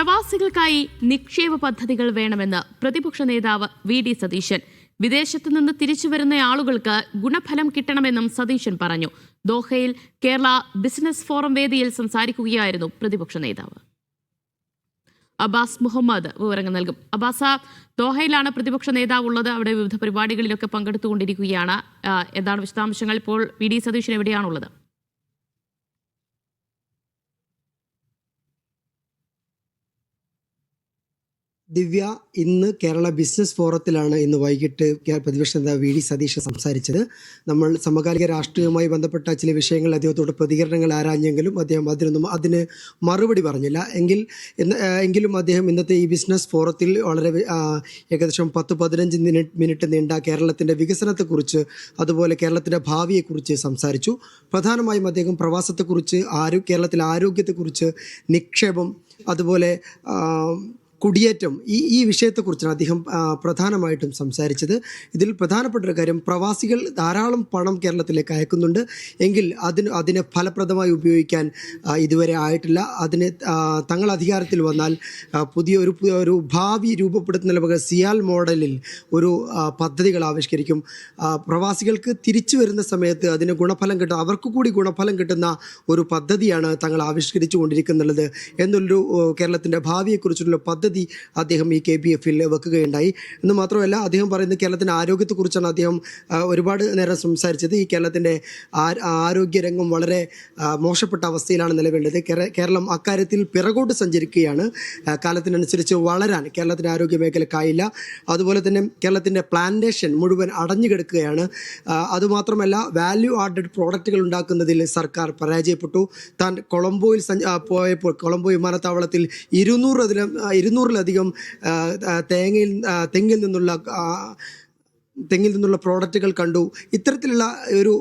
പ്രവാസികൾക്കായി നിക്ഷേപ പദ്ധതികൾ വേണമെന്ന് പ്രതിപക്ഷ നേതാവ് വി ഡി സതീശൻ. വിദേശത്തു നിന്ന് തിരിച്ചു വരുന്ന ആളുകൾക്ക് ഗുണഫലം കിട്ടണമെന്നും സതീശൻ പറഞ്ഞു. ദോഹയിൽ കേരള ബിസിനസ് ഫോറം വേദിയിൽ സംസാരിക്കുകയായിരുന്നു പ്രതിപക്ഷ നേതാവ്. അബ്ബാസ് മുഹമ്മദ് വിവരങ്ങൾ നൽകും. അബ്ബാസ ദോഹയിലാണ് പ്രതിപക്ഷ നേതാവ് ഉള്ളത്. അവിടെ വിവിധ പരിപാടികളിലൊക്കെ പങ്കെടുത്തുകൊണ്ടിരിക്കുകയാണ്. എന്താണ് വിശദാംശങ്ങൾ ഇപ്പോൾ വി ഡി സതീശൻ എവിടെയാണുള്ളത്? ദിവ്യ ഇന്ന് കേരള ബിസിനസ് ഫോറത്തിലാണ് ഇന്ന് വൈകിട്ട് പ്രതിപക്ഷ നേതാവ് വി ഡി സതീഷ് സംസാരിച്ചത്. നമ്മൾ സമകാലിക രാഷ്ട്രീയവുമായി ബന്ധപ്പെട്ട ചില വിഷയങ്ങൾ അദ്ദേഹത്തോട് പ്രതികരണങ്ങൾ ആരാഞ്ഞെങ്കിലും അദ്ദേഹം അതിനൊന്നും അതിന് മറുപടി പറഞ്ഞില്ല. എങ്കിൽ എങ്കിലും അദ്ദേഹം ഇന്നത്തെ ഈ ബിസിനസ് ഫോറത്തിൽ വളരെ ഏകദേശം പത്ത് പതിനഞ്ച് മിനിറ്റ് നീണ്ട കേരളത്തിന്റെ വികസനത്തെക്കുറിച്ച് അതുപോലെ കേരളത്തിന്റെ ഭാവിയെക്കുറിച്ച് സംസാരിച്ചു. പ്രധാനമായും അദ്ദേഹം പ്രവാസത്തെക്കുറിച്ച് ആരോ കേരളത്തിലെ ആരോഗ്യത്തെക്കുറിച്ച് നിക്ഷേപം അതുപോലെ കുടിയേറ്റം. ഈ ഈ വിഷയത്തെക്കുറിച്ചാണ് അദ്ദേഹം പ്രധാനമായിട്ടും സംസാരിച്ചത്. ഇതിൽ പ്രധാനപ്പെട്ട ഒരു കാര്യം പ്രവാസികൾ ധാരാളം പണം കേരളത്തിലേക്ക് അയക്കുന്നുണ്ട്. എങ്കിൽ അതിന് അതിനെ ഫലപ്രദമായി ഉപയോഗിക്കാൻ ഇതുവരെ ആയിട്ടില്ല. അതിന് തങ്ങൾ അധികാരത്തിൽ വന്നാൽ പുതിയ ഒരു ഒരു ഭാവി രൂപപ്പെടുത്തുന്ന പകരം സിയാൽ മോഡലിൽ ഒരു പദ്ധതികൾ ആവിഷ്കരിക്കും. പ്രവാസികൾക്ക് തിരിച്ചു വരുന്ന സമയത്ത് അതിന് ഗുണഫലം കിട്ടും. അവർക്ക് കൂടി ഗുണഫലം കിട്ടുന്ന ഒരു പദ്ധതിയാണ് തങ്ങൾ ആവിഷ്കരിച്ചു കൊണ്ടിരിക്കുന്നുള്ളത് എന്നുള്ളൊരു കേരളത്തിന്റെ ഭാവിയെക്കുറിച്ചുള്ള പദ്ധതി അദ്ദേഹം ഈ കെ പി എഫിൽ വെക്കുകയുണ്ടായി. എന്ന് മാത്രമല്ല അദ്ദേഹം പറയുന്നത് കേരളത്തിന്റെ ആരോഗ്യത്തെക്കുറിച്ചാണ് അദ്ദേഹം ഒരുപാട് നേരം സംസാരിച്ചത്. ഈ കേരളത്തിന്റെ ആരോഗ്യ ആരോഗ്യരംഗം വളരെ മോശപ്പെട്ട അവസ്ഥയിലാണ് നിലവിലുള്ളത്. കേരളം അക്കാര്യത്തിൽ പിറകോട്ട് സഞ്ചരിക്കുകയാണ്. കാലത്തിനനുസരിച്ച് വളരാൻ കേരളത്തിന്റെ ആരോഗ്യ മേഖലക്കായില്ല അതുപോലെ തന്നെ കേരളത്തിന്റെ പ്ലാന്റേഷൻ മുഴുവൻ അടഞ്ഞു കിടക്കുകയാണ്. അതുമാത്രമല്ല വാല്യൂ ആഡഡ് പ്രോഡക്റ്റുകൾ ഉണ്ടാക്കുന്നതിൽ സർക്കാർ പരാജയപ്പെട്ടു. താൻ കൊളംബോയിൽ പോയപ്പോൾ കൊളംബോ വിമാനത്താവളത്തിൽ ഇരുന്നൂറിലധികം ഇരുന്നൂറിലധികം ആ, തേങ്ങയിൽ തെങ്ങിൽ നിന്നുള്ള തെങ്ങിൽ നിന്നുള്ള പ്രോഡക്റ്റുകൾ കണ്ടു. ഇത്തരത്തിലുള്ള ഒരു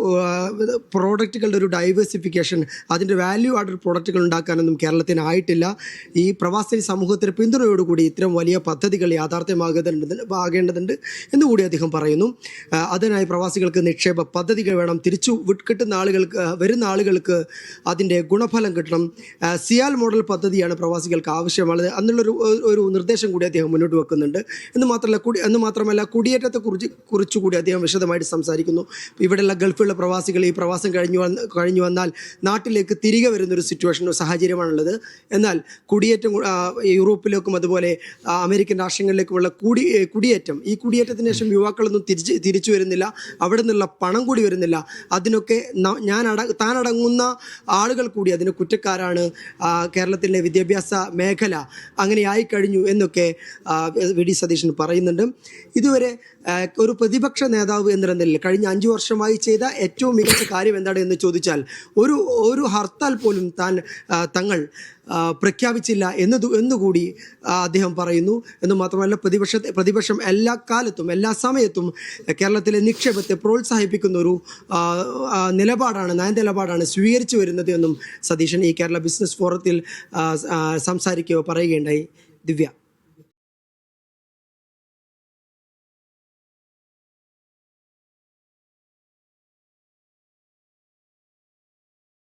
പ്രോഡക്റ്റുകളുടെ ഒരു ഡൈവേഴ്സിഫിക്കേഷൻ അതിന്റെ വാല്യൂ ആഡ് പ്രോഡക്റ്റുകൾ ഉണ്ടാക്കാനൊന്നും കേരളത്തിന് ആയിട്ടില്ല. ഈ പ്രവാസി സമൂഹത്തിന് പിന്തുണയോടുകൂടി ഇത്തരം വലിയ പദ്ധതികൾ യാഥാർത്ഥ്യമാകേണ്ടതുണ്ട് ആകേണ്ടതുണ്ട് എന്നുകൂടി അദ്ദേഹം പറയുന്നു. അതിനായി പ്രവാസികൾക്ക് നിക്ഷേപ പദ്ധതികൾ വേണം. തിരിച്ചു കിട്ടുന്ന ആളുകൾക്ക് വരുന്ന ആളുകൾക്ക് അതിന്റെ ഗുണഫലം കിട്ടണം. സിയാൽ മോഡൽ പദ്ധതിയാണ് പ്രവാസികൾക്ക് ആവശ്യമുള്ളത്. എന്നുള്ളൊരു ഒരു നിർദ്ദേശം കൂടി അദ്ദേഹം മുന്നോട്ട് വെക്കുന്നുണ്ട്. എന്ന് മാത്രമല്ല എന്ന് മാത്രമല്ല കുടിയേറ്റത്തെക്കുറിച്ച് കുറിച്ചുകൂടി അദ്ദേഹം വിശദമായിട്ട് സംസാരിക്കുന്നു. ഇവിടെയുള്ള ഗൾഫിലുള്ള പ്രവാസികൾ ഈ പ്രവാസം കഴിഞ്ഞു വന്ന് കഴിഞ്ഞു വന്നാൽ നാട്ടിലേക്ക് തിരികെ വരുന്നൊരു സിറ്റുവേഷൻ സാഹചര്യമാണുള്ളത്. എന്നാൽ കുടിയേറ്റം യൂറോപ്പിലേക്കും അതുപോലെ അമേരിക്കൻ രാഷ്ട്രങ്ങളിലേക്കുമുള്ള കുടി കുടിയേറ്റം ഈ കുടിയേറ്റത്തിന് ശേഷം യുവാക്കളൊന്നും തിരിച്ച് തിരിച്ചു വരുന്നില്ല. അവിടെ നിന്നുള്ള പണം കൂടി വരുന്നില്ല. അതിനൊക്കെ ഞാൻ അട താനടങ്ങുന്ന ആളുകൾ കൂടി അതിന് കുറ്റക്കാരാണ്. കേരളത്തിലെ വിദ്യാഭ്യാസ മേഖല അങ്ങനെ ആയിക്കഴിഞ്ഞു എന്നൊക്കെ വി ഡി സതീശൻ പറയുന്നുണ്ട്. ഇതുവരെ ആ, ഒരു പ്രതിപക്ഷ നേതാവ് എന്ന നിലയിൽ കഴിഞ്ഞ അഞ്ചു വർഷമായി ചെയ്ത ഏറ്റവും മികച്ച കാര്യം എന്താണ് എന്ന് ചോദിച്ചാൽ ഒരു ഒരു ഹർത്താൽ പോലും താൻ തങ്ങൾ പ്രഖ്യാപിച്ചില്ല എന്നത് എന്നുകൂടി അദ്ദേഹം പറയുന്നു. എന്ന് മാത്രമല്ല പ്രതിപക്ഷ പ്രതിപക്ഷം എല്ലാ കാലത്തും എല്ലാ സമയത്തും കേരളത്തിലെ നിക്ഷേപത്തെ പ്രോത്സാഹിപ്പിക്കുന്ന ഒരു നിലപാടാണ് നയ നിലപാടാണ് സ്വീകരിച്ചു വരുന്നത് എന്നും സതീശൻ ഈ കേരള ബിസിനസ് ഫോറത്തിൽ സംസാരിക്കുകയോ പറയുകയുണ്ടായി. ദിവ്യ.